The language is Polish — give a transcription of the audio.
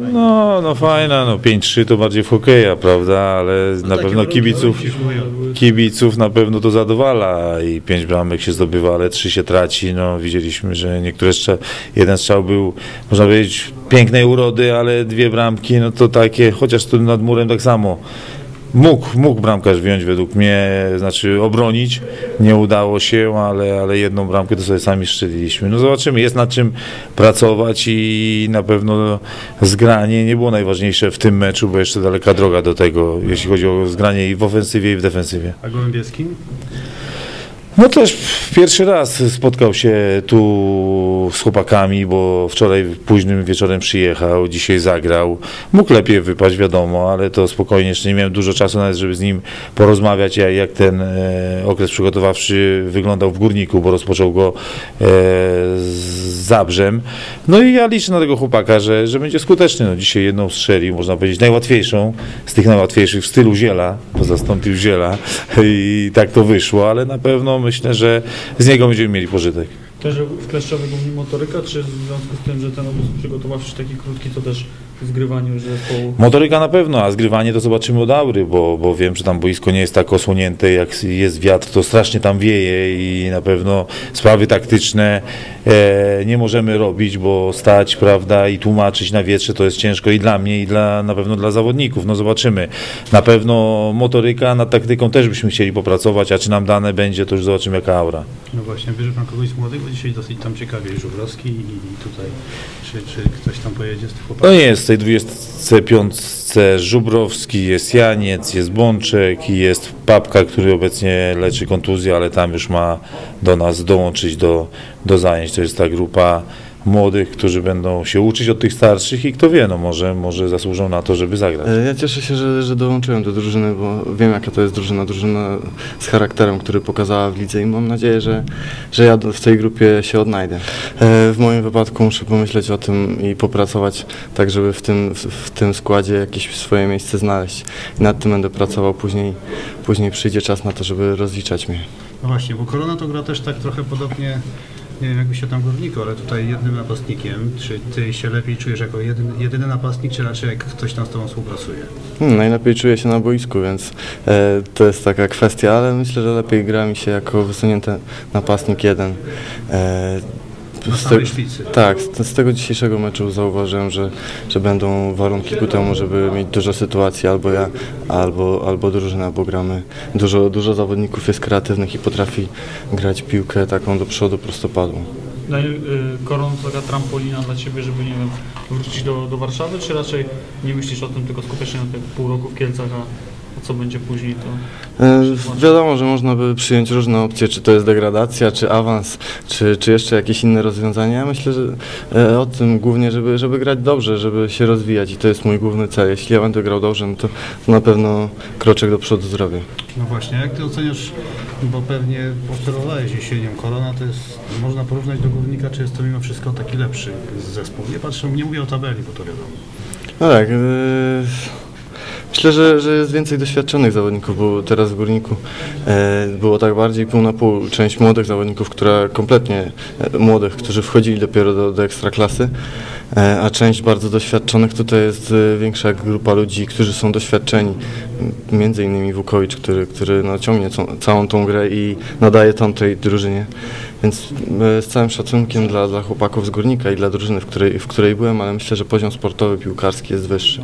No, no fajna, no 5-3 to bardziej w hokeja, prawda, ale na pewno kibiców, kibiców na pewno to zadowala i 5 bramek się zdobywa, ale 3 się traci, no widzieliśmy, że niektóre strza, jeden strzał był, można powiedzieć, pięknej urody, ale dwie bramki, no to takie, chociaż tu nad murem tak samo. Mógł, mógł bramkarz wziąć według mnie, znaczy obronić, nie udało się, ale, ale jedną bramkę to sobie sami strzeliliśmy. No zobaczymy, jest nad czym pracować i na pewno zgranie nie było najważniejsze w tym meczu, bo jeszcze daleka droga do tego, jeśli chodzi o zgranie i w ofensywie i w defensywie. A Gołębieski? No też pierwszy raz spotkał się tu z chłopakami, bo wczoraj późnym wieczorem przyjechał, dzisiaj zagrał. Mógł lepiej wypaść, wiadomo, ale to spokojnie, jeszcze nie miałem dużo czasu nawet, żeby z nim porozmawiać, jak, ten e, okres przygotowawczy wyglądał w Górniku, bo rozpoczął go e, z Zabrzem. No i ja liczę na tego chłopaka, że, że będzie skuteczny. No, dzisiaj jedną strzelił, można powiedzieć najłatwiejszą, z tych najłatwiejszych w stylu Ziela, bo zastąpił Ziela i tak to wyszło, ale na pewno myślę, że z niego będziemy mieli pożytek. Też w Kleszczowie głównie motoryka, czy w związku z tym, że ten obóz przygotowawczy taki krótki, to też zgrywaniu zespołu? Motoryka na pewno, a zgrywanie to zobaczymy od Aury, bo, bo wiem, że tam boisko nie jest tak osłonięte, jak jest wiatr, to strasznie tam wieje i na pewno sprawy taktyczne e, nie możemy robić, bo stać, prawda, i tłumaczyć na wietrze to jest ciężko i dla mnie, i dla, na pewno dla zawodników. No zobaczymy. Na pewno motoryka, nad taktyką też byśmy chcieli popracować, a czy nam dane będzie, to już zobaczymy jaka Aura. No właśnie, bierze pan kogoś z młodych, bo dzisiaj dosyć tam ciekawie Żubrowski i tutaj, czy, czy ktoś tam pojedzie z tych chłopaków? No jest tej 25 Żubrowski, jest Janiec, jest Bączek i jest Papka, który obecnie leczy kontuzję, ale tam już ma do nas dołączyć do, do zajęć. To jest ta grupa młodych, którzy będą się uczyć od tych starszych i kto wie, no może, może zasłużą na to, żeby zagrać. E, Ja cieszę się, że, że dołączyłem do drużyny, bo wiem jaka to jest drużyna, drużyna z charakterem, który pokazała w lidze i mam nadzieję, że, że ja w tej grupie się odnajdę. E, W moim wypadku muszę pomyśleć o tym i popracować tak, żeby w tym, w, w tym składzie jakieś swoje miejsce znaleźć. I nad tym będę pracował później, później przyjdzie czas na to, żeby rozliczać mnie. No właśnie, bo Korona to gra też tak trochę podobnie, nie wiem jakby się tam górniku, ale tutaj jednym napastnikiem. Czy ty się lepiej czujesz jako jedyny, jedyny napastnik, czy raczej jak ktoś tam z tobą współpracuje? Hmm, najlepiej czuję się na boisku, więc e, to jest taka kwestia, ale myślę, że lepiej gra mi się jako wysunięty napastnik jeden. E, z te-. Tak, z, z tego dzisiejszego meczu zauważyłem, że, że będą warunki ku temu, żeby mieć dużo sytuacji, albo ja, albo, albo drużyna, bo gramy. Dużo, dużo zawodników jest kreatywnych i potrafi grać piłkę taką do przodu, prostopadłą. Daniel, y, taka trampolina dla Ciebie, żeby, nie wiem, wrócić do, do Warszawy, czy raczej nie myślisz o tym, tylko skupiasz się na tych pół roku w Kielcach, a, co będzie później, to... E, Wiadomo, że można by przyjąć różne opcje, czy to jest degradacja, czy awans, czy, czy jeszcze jakieś inne rozwiązania. Ja myślę, że e, o tym głównie, żeby, żeby grać dobrze, żeby się rozwijać i to jest mój główny cel. Jeśli ja będę grał dobrze, no to, to na pewno kroczek do przodu zrobię. No właśnie, jak ty oceniasz, bo pewnie obserwowałeś jesienią, Korona to jest, można porównać do Górnika, czy jest to mimo wszystko taki lepszy zespół? Nie patrzę, nie mówię o tabeli, bo to wiadomo. No tak. e, Myślę, że, że jest więcej doświadczonych zawodników, bo teraz w Górniku e, było tak bardziej pół na pół. Część młodych zawodników, która kompletnie e, młodych, którzy wchodzili dopiero do, do ekstraklasy, e, a część bardzo doświadczonych. Tutaj jest większa grupa ludzi, którzy są doświadczeni. Między innymi Wukowicz, który, który no, ciągnie tą, całą tą grę i nadaje ton tej drużynie. Więc z całym szacunkiem dla, dla chłopaków z Górnika i dla drużyny, w której, w której byłem, ale myślę, że poziom sportowy, piłkarski jest wyższy.